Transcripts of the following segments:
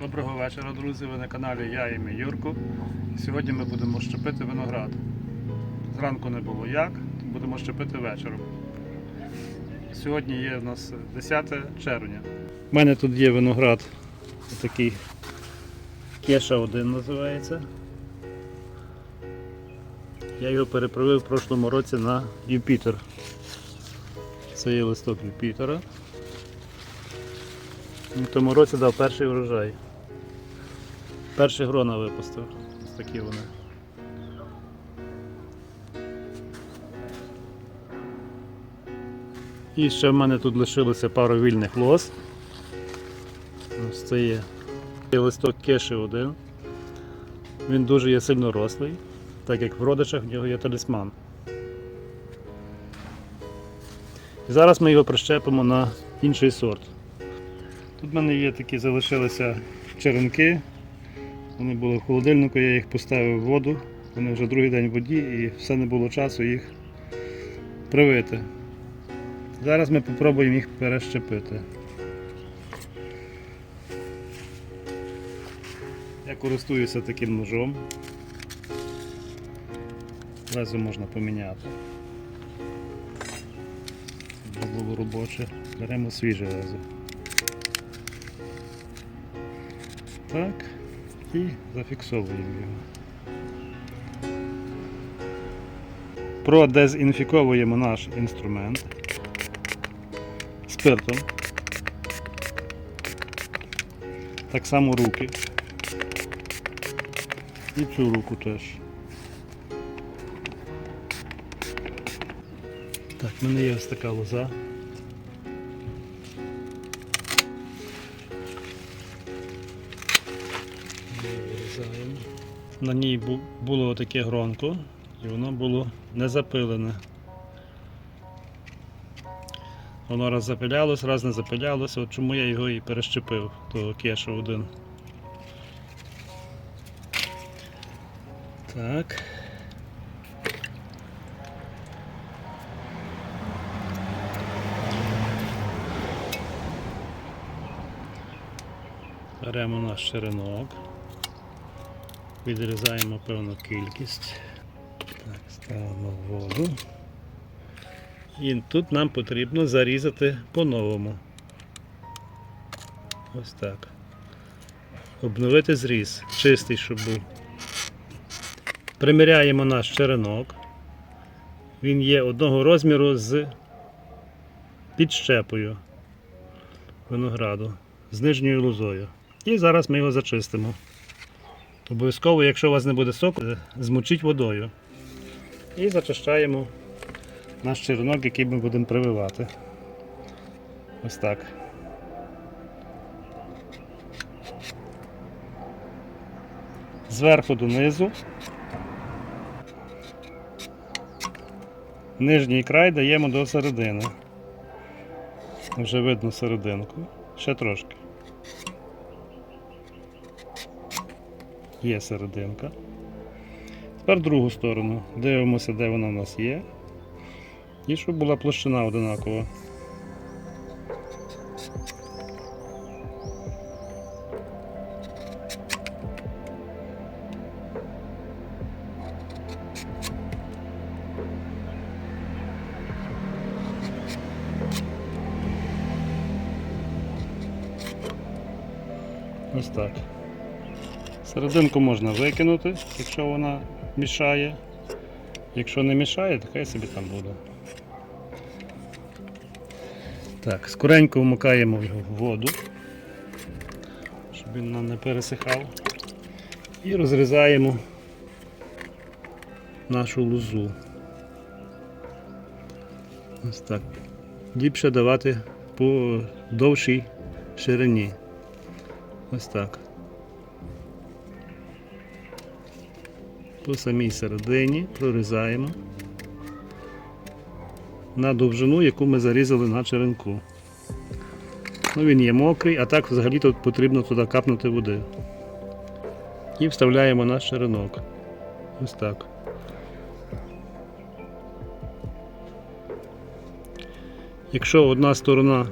Доброго вечора, друзі. Ви на каналі Я і мій Юрко. Сьогодні ми будемо щепити виноград. Зранку не було як, будемо щепити вечором. Сьогодні є в нас 10 червня. У мене тут є виноград такий Кеша 1 називається. Я його переправив в прошлому році на Юпітер. Це є листок Юпітера. В тому році дав перший врожай. Перші грона випустив. Ось такі вони. І ще в мене тут лишилося пару вільних лоз. Ось це є листок кеші один. Він дуже є сильно рослий, так як в родичах в нього є талісман. І зараз ми його прищепимо на інший сорт. Тут в мене є такі залишилися черенки. Вони були в холодильнику, я їх поставив в воду. Вони вже другий день в воді і все не було часу їх привити. Зараз ми спробуємо їх перещепити. Я користуюся таким ножом. Лезо можна поміняти. Щоб було робоче. Беремо свіже лезо. Так, і зафіксовуємо його. Продезінфіковуємо наш інструмент спиртом. Так само руки. І цю руку теж. Так, в мене є ось така лоза. На ній було таке гронко і воно було не запилене. Воно раз запилялось, раз не запилялось, от чому я його і перещепив, того кешу один. Так. Беремо наш черенок. Відрізаємо певну кількість. Так, ставимо воду. І тут нам потрібно зарізати по-новому. Ось так. Обновити зріз, чистий, щоб був. Приміряємо наш черенок. Він є одного розміру з підщепою винограду, з нижньою лозою. І зараз ми його зачистимо. Обов'язково, якщо у вас не буде соку, змочіть водою. І зачищаємо наш черенок, який ми будемо прививати. Ось так. Зверху донизу. Нижній край даємо до середини. Вже видно серединку. Ще трошки. Є серединка. Тепер другу сторону. Дивимося, де вона в нас є. І щоб була площина одинакова. Ось так. Серединку можна викинути, якщо вона мішає. Якщо не мішає, то хай собі там буде. Так, скоренько вмикаємо його в воду, щоб він нам не пересихав. І розрізаємо нашу лозу. Ось так. Ліпше давати по довшій ширині. Ось так. По самій середині прорізаємо на довжину, яку ми зарізали на черенку. Ну, Він є мокрий, а так взагалі тут потрібно туди капнути води. І вставляємо наш черенок. Ось так. Якщо одна сторона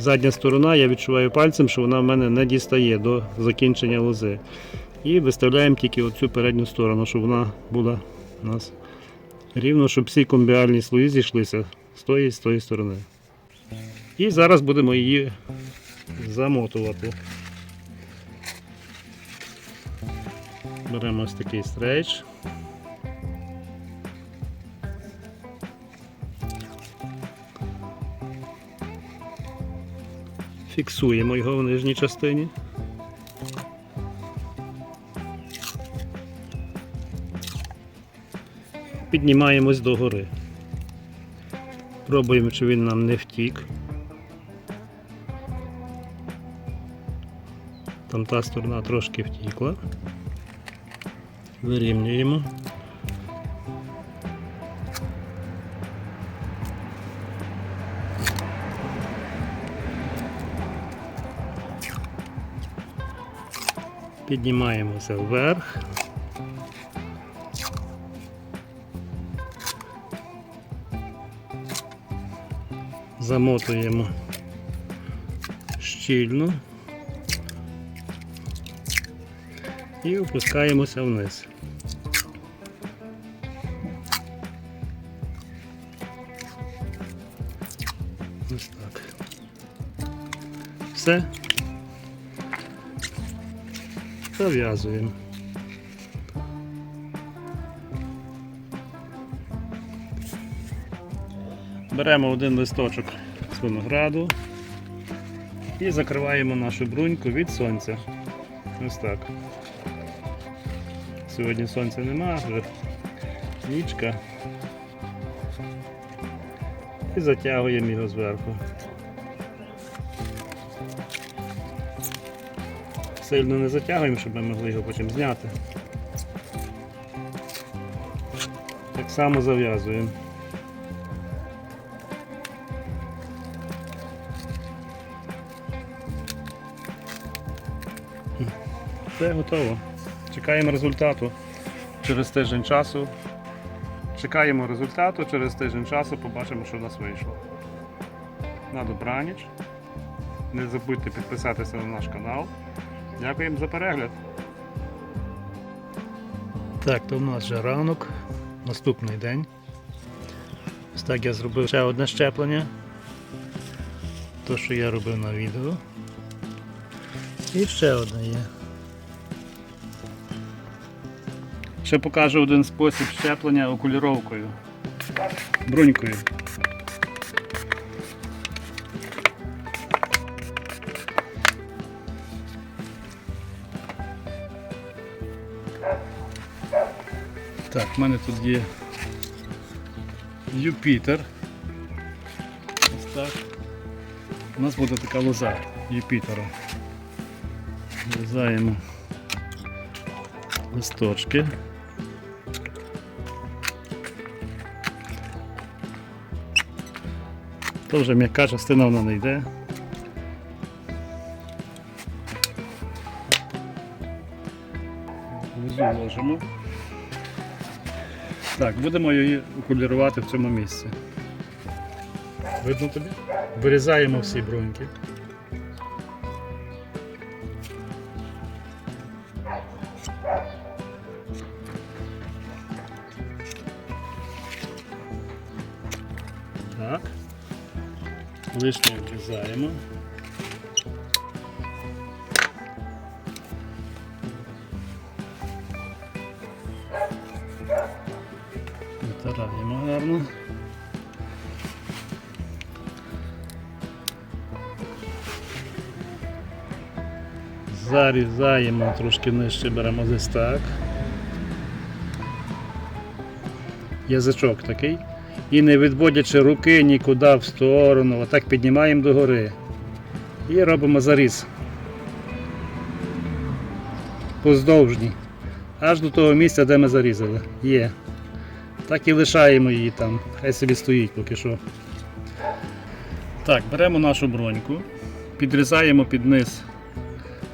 задня сторона, я відчуваю пальцем, що вона в мене не дістає до закінчення лози. І виставляємо тільки оцю передню сторону, щоб вона була у нас рівно, щоб всі комбіальні слої зійшлися з тої з тої сторони. І зараз будемо її замотувати. Беремо ось такий стрейч. Фіксуємо його в нижній частині. Піднімаємось догори. Пробуємо, чи він нам не втік. Там та сторона трошки втікла. Вирівнюємо. Піднімаємося вверх. Замотуємо щільно і опускаємося вниз. Ось так. Все. Зав'язуємо. Беремо один листочок з винограду і закриваємо нашу бруньку від сонця. Ось так. Сьогодні сонця нема, вже нічка. І затягуємо його зверху. Сильно не затягуємо, щоб ми могли його потім зняти. Так само зав'язуємо. Все готово. Чекаємо результату через тиждень часу. Чекаємо результату через тиждень часу, побачимо, що в нас вийшло. На добраніч. Не забудьте підписатися на наш канал. Дякуємо за перегляд. Так, то в нас вже ранок, наступний день. Ось так я зробив ще одне щеплення. То, що я робив на відео. І ще одне є. Ще покажу один спосіб щеплення окуліровкою. Брунькою. Так, в мене тут є Юпітер. Ось так. У нас буде така лоза Юпітера. Вирізаємо листочки. То вже м'яка частина вона не йде. Лозу ложимо. Так, будемо її окулірувати в цьому місці. Видно тобі? Вирізаємо всі бруньки. Так. Лишнє врізаємо. Зарізаємо трошки нижче, беремо десь так. Язичок такий. І не відводячи руки нікуди в сторону, отак піднімаємо догори. І робимо заріз. Поздовжній. Аж до того місця, де ми зарізали. Є. Так і лишаємо її там. Хай собі стоїть поки що. Так, беремо нашу броньку, підрізаємо під низ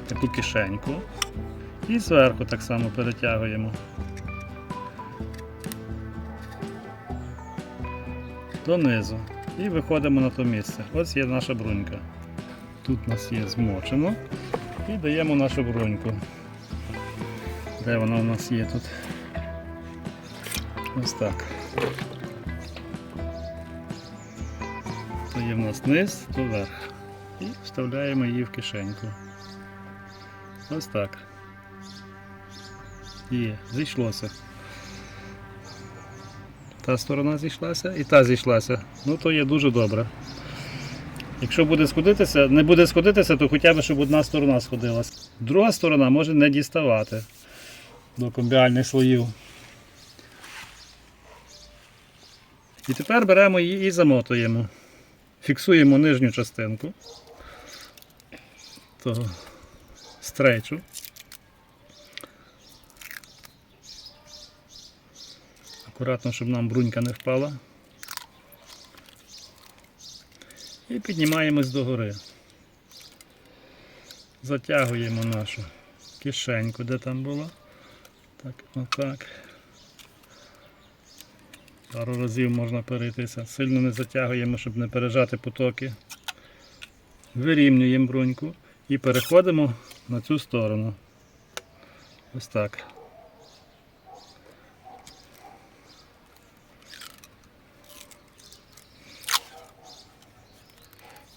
таку кишеньку і зверху так само перетягуємо. Донизу. І виходимо на то місце. Ось є наша брунька. Тут у нас є змочено. І даємо нашу бруньку. Де вона у нас є тут? Ось так. То є в нас низ, то верх. І вставляємо її в кишеньку. Ось так. Є, зійшлося. Та сторона зійшлася і та зійшлася. Ну то є дуже добре. Якщо буде сходитися, не буде сходитися, то хоча б щоб одна сторона сходилася. Друга сторона може не діставати до комбіальних слоїв. І тепер беремо її і замотуємо. Фіксуємо нижню частинку того стрейчу. Акуратно, щоб нам брунька не впала. І піднімаємось догори. Затягуємо нашу кишеньку, де там була. Так, отак. Пару разів можна перейтися. Сильно не затягуємо, щоб не пережати потоки. Вирівнюємо бруньку і переходимо на цю сторону. Ось так.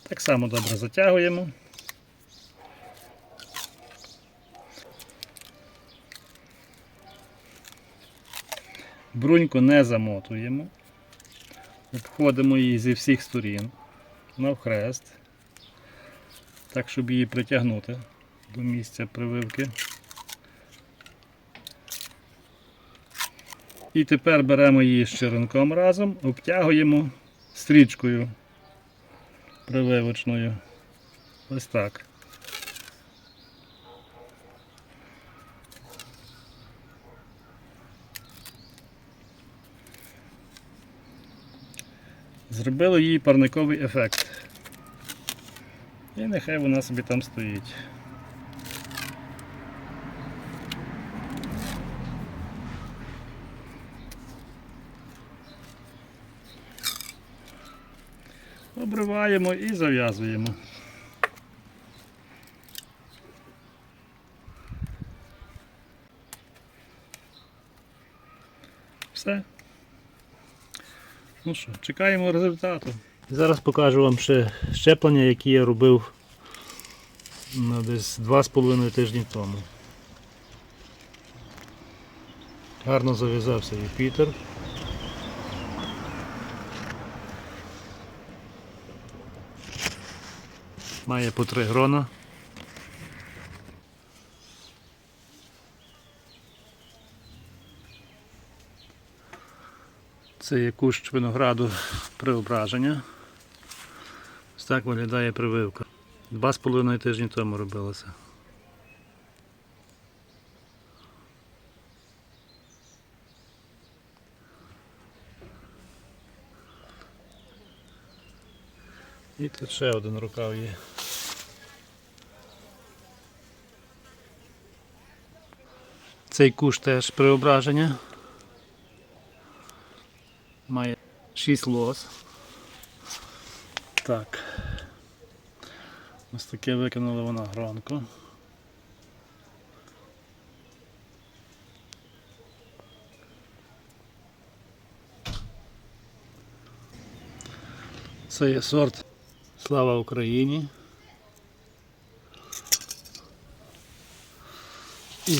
Так само добре затягуємо. Бруньку не замотуємо. Обходимо її зі всіх сторін навхрест, так, щоб її притягнути до місця прививки. І тепер беремо її з черенком разом, обтягуємо стрічкою прививочною. Ось так. Зробили їй парниковий ефект. І нехай вона собі там стоїть. Обриваємо і зав'язуємо. Все. Ну що, чекаємо результату. Зараз покажу вам ще щеплення, які я робив ну, десь 2,5 тижні тому. Гарно зав'язався Юпітер. Має по 3 грона. Це є кущ винограду преображення. Ось так виглядає прививка. Два з половиною тижні тому робилося. І тут ще один рукав є. Цей куш теж преображення. Має 6 лос. Так. Ось таке викинули вона гронко. Це є сорт Слава Україні. І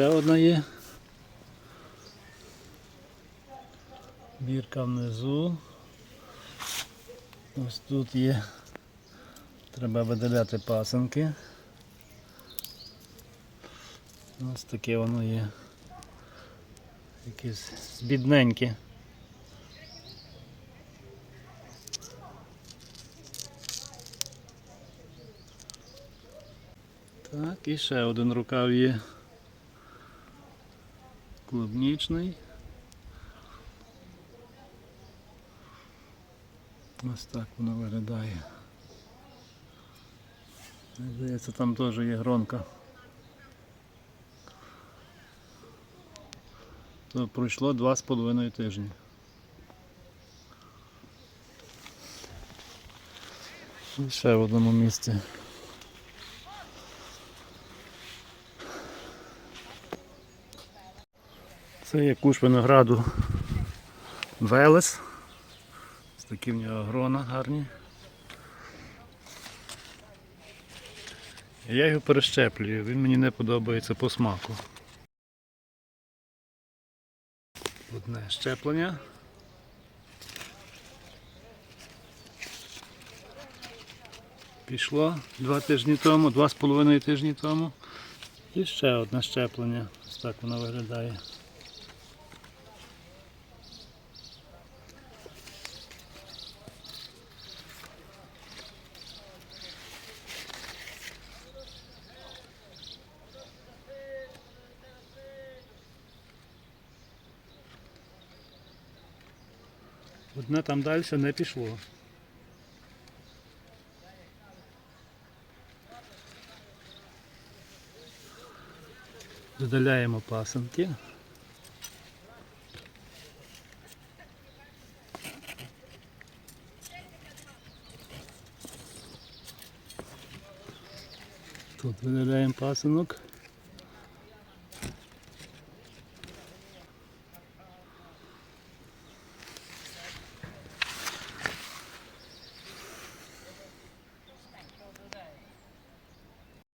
ще одна є. Бірка внизу. Ось тут є. Треба видаляти пасенки. Ось таке воно є. Якесь бідненьке. Так, і ще один рукав є. Клубнічний. Ось так воно виглядає. Здається, там теж є гронка. То пройшло два з половиною тижні. І ще в одному місці. Це є куш винограду Велес. Ось такі в нього грона гарні. Я його перещеплюю, він мені не подобається по смаку. Одне щеплення. Пішло два тижні тому, два з половиною тижні тому. І ще одне щеплення. Ось так воно виглядає. Одне там далі не пішло. Додаляємо пасенки. Тут видаляємо пасинок.